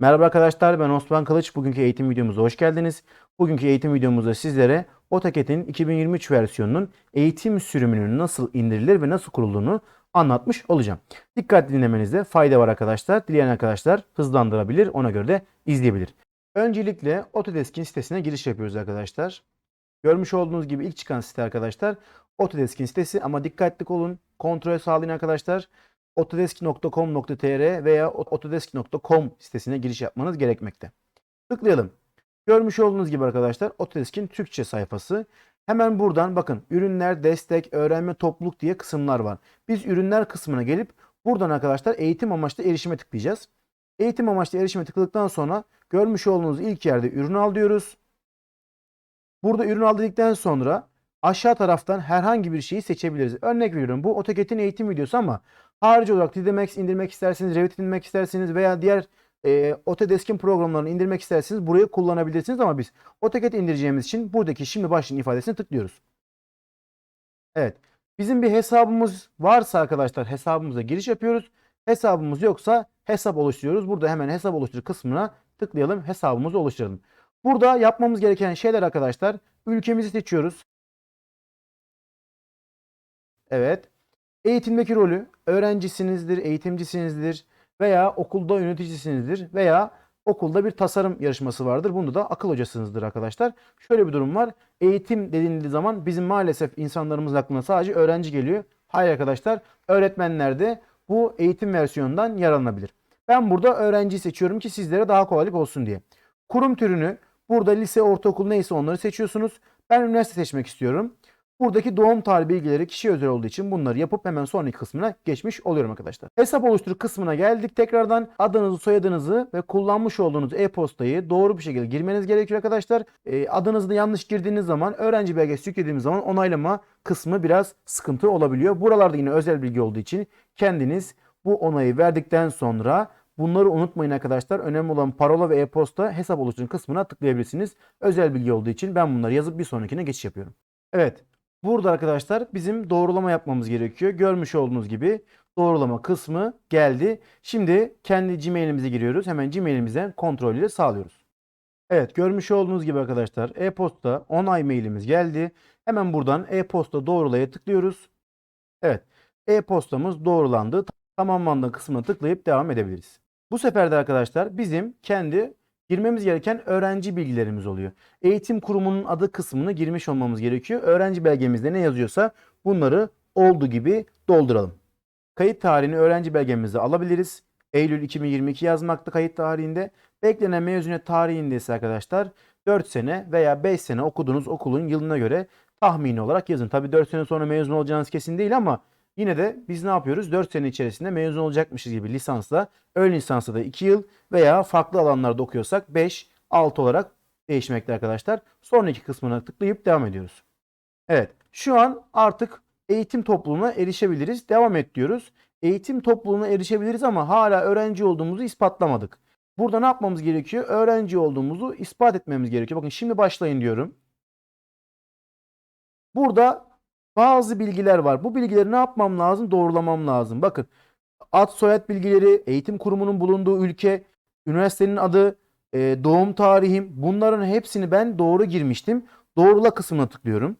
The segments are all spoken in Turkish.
Merhaba arkadaşlar ben Osman Kılıç. Bugünkü eğitim videomuza hoş geldiniz. Bugünkü eğitim videomuzda sizlere AutoCAD'in 2023 versiyonunun eğitim sürümünün nasıl indirilir ve nasıl kurulduğunu anlatmış olacağım. Dikkatli dinlemenizde fayda var arkadaşlar. Dileyen arkadaşlar hızlandırabilir, ona göre de izleyebilir. Öncelikle Autodesk'in sitesine giriş yapıyoruz arkadaşlar. Görmüş olduğunuz gibi ilk çıkan site arkadaşlar Autodesk'in sitesi ama dikkatli olun. Kontrol sağlayın arkadaşlar. autodesk.com.tr veya autodesk.com sitesine giriş yapmanız gerekmekte. Tıklayalım. Görmüş olduğunuz gibi arkadaşlar Autodesk'in Türkçe sayfası. Hemen buradan bakın ürünler, destek, öğrenme, topluluk diye kısımlar var. Biz ürünler kısmına gelip buradan arkadaşlar eğitim amaçlı erişime tıklayacağız. Eğitim amaçlı erişime tıkladıktan sonra görmüş olduğunuz ilk yerde ürün al diyoruz. Burada ürün al dedikten sonra aşağı taraftan herhangi bir şeyi seçebiliriz. Örnek veriyorum bu AutoCAD'in eğitim videosu ama harici olarak 3D Max indirmek isterseniz, Revit indirmek isterseniz veya diğer e, Autodesk'in programlarını indirmek isterseniz burayı kullanabilirsiniz ama biz AutoCAD indireceğimiz için buradaki şimdi başlayın ifadesine tıklıyoruz. Evet. Bizim bir hesabımız varsa arkadaşlar hesabımıza giriş yapıyoruz. Hesabımız yoksa hesap oluşturuyoruz. Burada hemen hesap oluştur kısmına tıklayalım. Hesabımızı oluşturalım. Burada yapmamız gereken şeyler arkadaşlar ülkemizi seçiyoruz. Evet. Eğitimdeki rolü öğrencisinizdir, eğitimcisinizdir veya okulda yöneticisinizdir veya okulda bir tasarım yarışması vardır. Bunda da akıl hocasınızdır arkadaşlar. Şöyle bir durum var. Eğitim dediğiniz zaman bizim maalesef insanlarımızın aklına sadece öğrenci geliyor. Hayır arkadaşlar. Öğretmenler de bu eğitim versiyonundan yararlanabilir. Ben burada öğrenciyi seçiyorum ki sizlere daha kolaylık olsun diye. Kurum türünü burada lise, ortaokul neyse onları seçiyorsunuz. Ben üniversite seçmek istiyorum. Buradaki doğum tarihi bilgileri kişi özel olduğu için bunları yapıp hemen sonraki kısmına geçmiş oluyorum arkadaşlar. Hesap oluştur kısmına geldik. Tekrardan adınızı, soyadınızı ve kullanmış olduğunuz e-postayı doğru bir şekilde girmeniz gerekiyor arkadaşlar. E, adınızı da yanlış girdiğiniz zaman öğrenci belgesi yüklediğimiz zaman onaylama kısmı biraz sıkıntı olabiliyor. Buralarda yine özel bilgi olduğu için kendiniz bu onayı verdikten sonra Bunları unutmayın arkadaşlar. Önemli olan parola ve e-posta hesap oluşturun kısmına tıklayabilirsiniz. Özel bilgi olduğu için ben bunları yazıp bir sonrakine geçiş yapıyorum. Evet. Burada arkadaşlar bizim doğrulama yapmamız gerekiyor. Görmüş olduğunuz gibi doğrulama kısmı geldi. Şimdi kendi Gmail'imize giriyoruz. Hemen Gmail'imizden kontrolleri sağlıyoruz. Evet görmüş olduğunuz gibi arkadaşlar e-posta onay mailimiz geldi. Hemen buradan e-posta doğrulaya tıklıyoruz. Evet e-postamız doğrulandı. Tamamlandı kısmına tıklayıp devam edebiliriz. Bu sefer de arkadaşlar bizim kendi girmemiz gereken öğrenci bilgilerimiz oluyor. Eğitim kurumunun adı kısmını girmiş olmamız gerekiyor. Öğrenci belgemizde ne yazıyorsa bunları olduğu gibi dolduralım. Kayıt tarihini öğrenci belgemizde alabiliriz. Eylül 2022 yazmakta kayıt tarihinde. Beklenen mezuniyet tarihinde ise arkadaşlar 4 sene veya 5 sene okuduğunuz okulun yılına göre tahmini olarak yazın. Tabi 4 sene sonra mezun olacağınız kesin değil ama Yine de biz ne yapıyoruz? 4 sene içerisinde mezun olacakmışız gibi lisansla, ön lisansla da 2 yıl veya farklı alanlarda okuyorsak 5, 6 olarak değişmekte arkadaşlar. Sonraki kısmına tıklayıp devam ediyoruz. Evet şu an artık eğitim topluluğuna erişebiliriz. Devam et diyoruz. Eğitim topluluğuna erişebiliriz ama hala öğrenci olduğumuzu ispatlamadık. Burada ne yapmamız gerekiyor? Öğrenci olduğumuzu ispat etmemiz gerekiyor. Bakın şimdi başlayın diyorum. Burada bazı bilgiler var. Bu bilgileri ne yapmam lazım? Doğrulamam lazım. Bakın ad soyad bilgileri, eğitim kurumunun bulunduğu ülke, üniversitenin adı, e, doğum tarihim bunların hepsini ben doğru girmiştim. Doğrula kısmına tıklıyorum.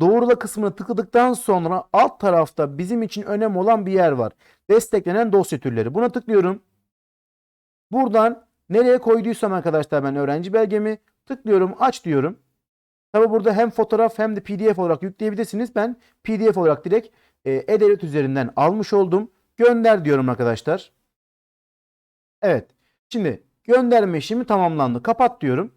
Doğrula kısmına tıkladıktan sonra alt tarafta bizim için önemli olan bir yer var. Desteklenen dosya türleri. Buna tıklıyorum. Buradan nereye koyduysam arkadaşlar ben öğrenci belgemi tıklıyorum aç diyorum. Tabi burada hem fotoğraf hem de pdf olarak yükleyebilirsiniz. Ben pdf olarak direkt e, e-devlet üzerinden almış oldum. Gönder diyorum arkadaşlar. Evet. Şimdi gönderme işlemi tamamlandı. Kapat diyorum.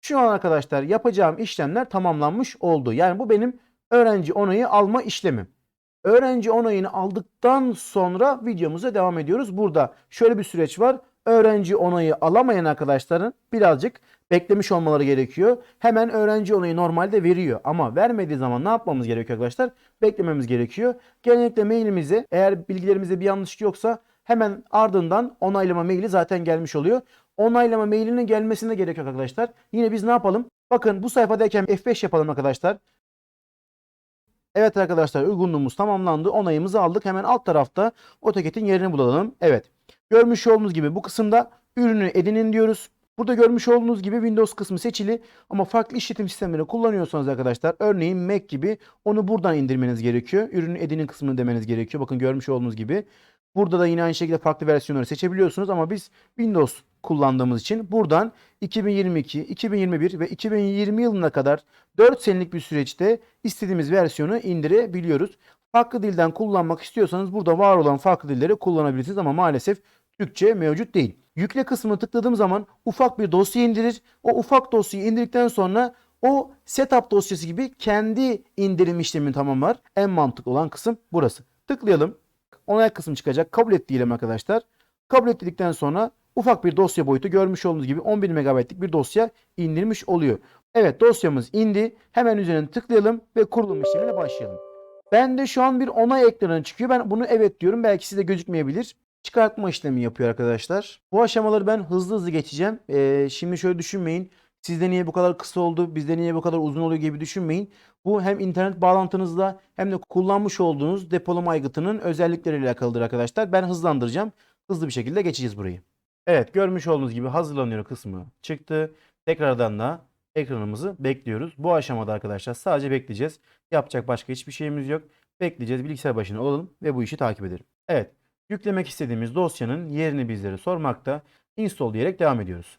Şu an arkadaşlar yapacağım işlemler tamamlanmış oldu. Yani bu benim öğrenci onayı alma işlemim. Öğrenci onayını aldıktan sonra videomuza devam ediyoruz. Burada şöyle bir süreç var. Öğrenci onayı alamayan arkadaşların birazcık beklemiş olmaları gerekiyor. Hemen öğrenci onayı normalde veriyor ama vermediği zaman ne yapmamız gerekiyor arkadaşlar? Beklememiz gerekiyor. Genellikle mailimize eğer bilgilerimizde bir yanlışlık yoksa hemen ardından onaylama maili zaten gelmiş oluyor. Onaylama mailinin gelmesine gerek yok arkadaşlar. Yine biz ne yapalım? Bakın bu sayfadayken F5 yapalım arkadaşlar. Evet arkadaşlar uygunluğumuz tamamlandı. Onayımızı aldık. Hemen alt tarafta AutoCAD'in yerini bulalım. Evet. Görmüş olduğunuz gibi bu kısımda ürünü edinin diyoruz. Burada görmüş olduğunuz gibi Windows kısmı seçili ama farklı işletim sistemleri kullanıyorsanız arkadaşlar örneğin Mac gibi onu buradan indirmeniz gerekiyor. Ürünü edinin kısmını demeniz gerekiyor. Bakın görmüş olduğunuz gibi. Burada da yine aynı şekilde farklı versiyonları seçebiliyorsunuz ama biz Windows kullandığımız için buradan 2022, 2021 ve 2020 yılına kadar 4 senelik bir süreçte istediğimiz versiyonu indirebiliyoruz. Farklı dilden kullanmak istiyorsanız burada var olan farklı dilleri kullanabilirsiniz ama maalesef Türkçe mevcut değil. Yükle kısmını tıkladığım zaman ufak bir dosya indirir. O ufak dosyayı indirdikten sonra o setup dosyası gibi kendi indirim işlemini tamamlar. En mantıklı olan kısım burası. Tıklayalım. Onay kısmı çıkacak. Kabul et diyelim arkadaşlar. Kabul et dedikten sonra ufak bir dosya boyutu görmüş olduğunuz gibi 11 MB'lik bir dosya indirmiş oluyor. Evet dosyamız indi. Hemen üzerine tıklayalım ve kurulum işlemine başlayalım. Ben de şu an bir onay ekranı çıkıyor. Ben bunu evet diyorum. Belki size gözükmeyebilir. Çıkartma işlemi yapıyor arkadaşlar. Bu aşamaları ben hızlı hızlı geçeceğim. Ee, şimdi şöyle düşünmeyin. Sizde niye bu kadar kısa oldu, bizde niye bu kadar uzun oluyor gibi düşünmeyin. Bu hem internet bağlantınızla hem de kullanmış olduğunuz depolama aygıtının özellikleriyle alakalıdır arkadaşlar. Ben hızlandıracağım. Hızlı bir şekilde geçeceğiz burayı. Evet görmüş olduğunuz gibi hazırlanıyor kısmı çıktı. Tekrardan da ekranımızı bekliyoruz. Bu aşamada arkadaşlar sadece bekleyeceğiz. Yapacak başka hiçbir şeyimiz yok. Bekleyeceğiz. Bilgisayar başına olalım ve bu işi takip edelim. Evet. Yüklemek istediğimiz dosyanın yerini bizlere sormakta. Install diyerek devam ediyoruz.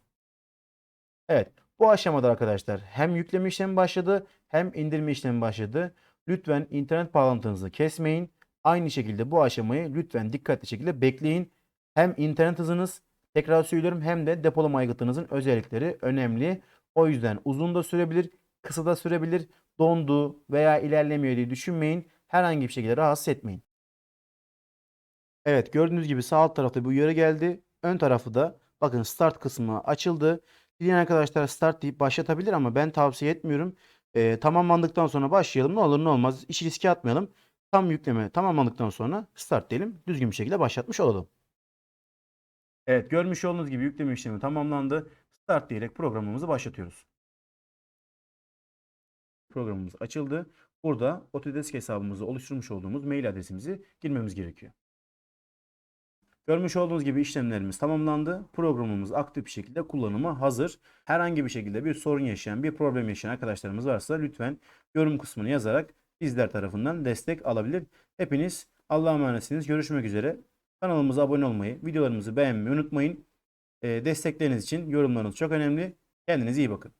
Evet. Bu aşamada arkadaşlar hem yükleme işlemi başladı hem indirme işlemi başladı. Lütfen internet bağlantınızı kesmeyin. Aynı şekilde bu aşamayı lütfen dikkatli şekilde bekleyin. Hem internet hızınız tekrar söylüyorum hem de depolama aygıtınızın özellikleri önemli. O yüzden uzun da sürebilir, kısa da sürebilir. Dondu veya ilerlemiyor diye düşünmeyin. Herhangi bir şekilde rahatsız etmeyin. Evet gördüğünüz gibi sağ alt tarafta bir uyarı geldi. Ön tarafı da bakın start kısmı açıldı. Dileyen arkadaşlar start deyip başlatabilir ama ben tavsiye etmiyorum. Ee, tamamlandıktan sonra başlayalım. Ne olur ne olmaz. İşi riske atmayalım. Tam yükleme tamamlandıktan sonra start diyelim. Düzgün bir şekilde başlatmış olalım. Evet görmüş olduğunuz gibi yükleme işlemi tamamlandı. Start diyerek programımızı başlatıyoruz. Programımız açıldı. Burada Autodesk hesabımızı oluşturmuş olduğumuz mail adresimizi girmemiz gerekiyor. Görmüş olduğunuz gibi işlemlerimiz tamamlandı. Programımız aktif bir şekilde kullanıma hazır. Herhangi bir şekilde bir sorun yaşayan, bir problem yaşayan arkadaşlarımız varsa lütfen yorum kısmını yazarak bizler tarafından destek alabilir. Hepiniz Allah'a emanetsiniz. Görüşmek üzere. Kanalımıza abone olmayı, videolarımızı beğenmeyi unutmayın. Ee, destekleriniz için yorumlarınız çok önemli. Kendinize iyi bakın.